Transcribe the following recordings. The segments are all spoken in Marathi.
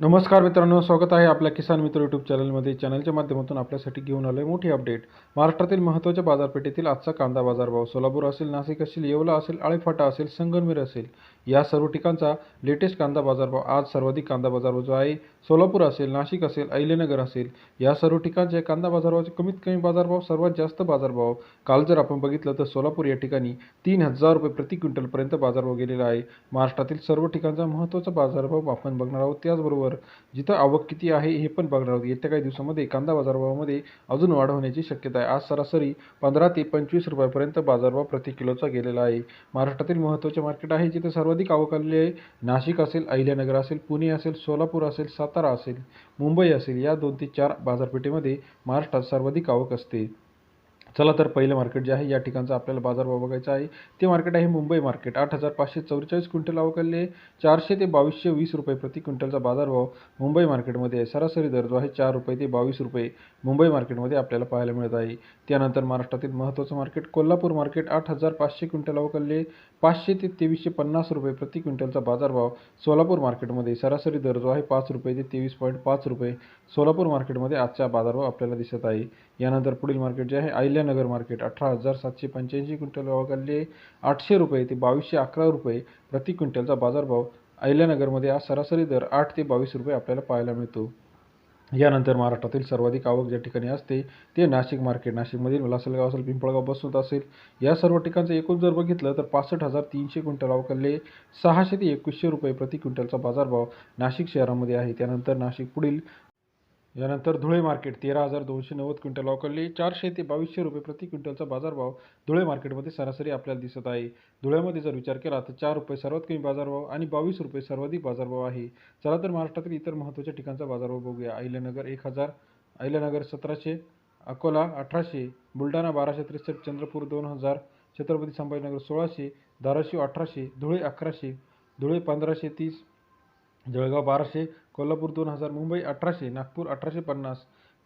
नमस्कार मित्रांनो स्वागत आहे आपल्या किसान मित्र यूट्यूब चॅनलमध्ये. चॅनलच्या माध्यमातून आपल्यासाठी घेऊन आलोय मोठी अपडेट. महाराष्ट्रातील महत्त्वाच्या बाजारपेठेतील आजचा कांदा बाजारभाव सोलापूर असेल नाशिक असेल येवला असेल आळेफाटा असेल संगमनेर असेल. या सर्व ठिकाणचा लेटेस्ट कांदा बाजारभाव आज सर्वाधिक कांदा बाजारभाव जो आहे सोलापूर असेल नाशिक असेल अहिलेनगर असेल या सर्व ठिकाणचे कांदा बाजारभावाचे कमीत कमी बाजारभाव सर्वात जास्त बाजारभाव काल जर आपण बघितलं तर सोलापूर या ठिकाणी तीन हजार रुपये प्रति क्विंटलपर्यंत बाजारभाव गेलेला आहे. महाराष्ट्रातील सर्व ठिकाणचा महत्त्वाचा बाजारभाव आपण बघणार आहोत त्याचबरोबर जिथं आवक किती आहे हे पण बघणार आहोत. येत्या काही दिवसामध्ये कांदा बाजारभावामध्ये अजून वाढ होण्याची शक्यता आहे. आज सरासरी पंधरा ते पंचवीस रुपयापर्यंत बाजारभाव प्रति किलोचा गेलेला आहे. महाराष्ट्रातील महत्त्वाचे मार्केट आहे जिथे सर्वाधिक आवक आलेली नाशिक असेल अहिल्यानगर असेल पुणे असेल सोलापूर असेल सातारा असेल मुंबई असेल या दोन ते चार बाजारपेठेमध्ये महाराष्ट्रात सर्वाधिक आवक असते. चला तर पहिलं मार्केट जे आहे या ठिकाणचा आपल्याला बाजारभाव बघायचा आहे. ते मार्केट आहे मुंबई मार्केट आठ हजार पाचशे चौवेचाळीस क्विंटल अवकलले चारशे ते बावीसशे वीस रुपये प्रति क्विंटलचा बाजारभाव मुंबई मार्केटमध्ये आहे. सरासरी दर जो आहे चार रुपये ते बावीस रुपये मुंबई मार्केटमध्ये आपल्याला पाहायला मिळत आहे. त्यानंतर महाराष्ट्रातील महत्त्वाचं मार्केट कोल्हापूर मार्केट आठ हजार पाचशे क्विंटल आवक पाचशे ते तेवीसशे पन्नास रुपये प्रति क्विंटलचा बाजारभाव सोलापूर मार्केटमध्ये सरासरी दर जो आहे पाच रुपये ते तेवीस पॉईंट पाच रुपये सोलापूर मार्केटमध्ये आजचा बाजारभाव आपल्याला दिसत आहे. यानंतर पुढील मार्केट जे आहे अहिल्यानगर मार्केट अठरा हजार सातशे पंच्याऐंशी क्विंटल आवक आठशे रुपये ते बावीसशे अकरा रुपये प्रति क्विंटलचा बाजारभाव अहिल्यानगरमध्ये आज सरासरी दर आठ ते बावीस रुपये आपल्याला पाहायला मिळतो. यानंतर महाराष्ट्रातील सर्वाधिक आवक ज्या ठिकाणी असते ते नाशिक मार्केट. नाशिकमधील लासलगाव असेल पिंपळगाव बसवत असेल या सर्व ठिकाणचं एकूण जर बघितलं तर पासष्ट हजार तीनशे क्विंटल आवकले सहाशे ते एकवीसशे रुपये प्रति क्विंटलचा बाजारभाव नाशिक शहरामध्ये आहे. त्यानंतर नाशिक पुढील यानंतर धुळे मार्केट तेरा हजार दोनशे नव्वद क्विंटल अवकरले चारशे ते बावीसशे रुपये प्रति क्विंटलचा बाजारभाव धुळे मार्केटमध्ये सरासरी आपल्याला दिसत आहे. धुळ्यामध्ये जर विचार केला तर चार रुपये सर्वात कमी बाजारभाव आणि बावीस रुपये सर्वाधिक बाजारभाव आहे. चला तर महाराष्ट्रातील इतर महत्त्वाच्या ठिकाणचा बाजारभाव बघूया. अहिल्यानगर एक हजार अहिल्यानगर सतराशे अकोला अठराशे बुलढाणा बाराशे त्रेसष्ट चंद्रपूर दोन हजार छत्रपती संभाजीनगर सोळाशे धाराशिव अठराशे धुळे अकराशे धुळे पंधराशे तीस जळगाव बाराशे कोल्हापूर दोन हजार मुंबई अठराशे नागपूर अठराशे पन्नास.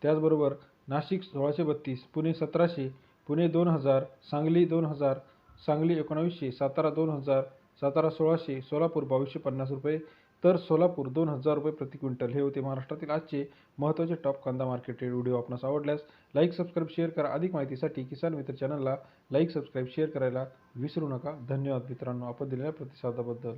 त्याचबरोबर नाशिक सोळाशे बत्तीस पुणे सतराशे पुणे दोन हजार सांगली दोन हजार सांगली एकोणावीसशे सातारा दोन हजार सातारा सोळाशे सोलापूर बावीसशे पन्नास रुपये तर सोलापूर दोन हजार रुपये प्रति क्विंटल. हे होते महाराष्ट्रातील आजचे महत्त्वाचे टॉप कांदा मार्केट रेट व्हिडिओ आपणास आवडल्यास लाईक सबस्क्राईब शेअर करा. अधिक माहितीसाठी किसान मित्र चॅनलला लाईक सबस्क्राईब शेअर करायला विसरू नका. धन्यवाद मित्रांनो आपण दिलेल्या प्रतिसादाबद्दल.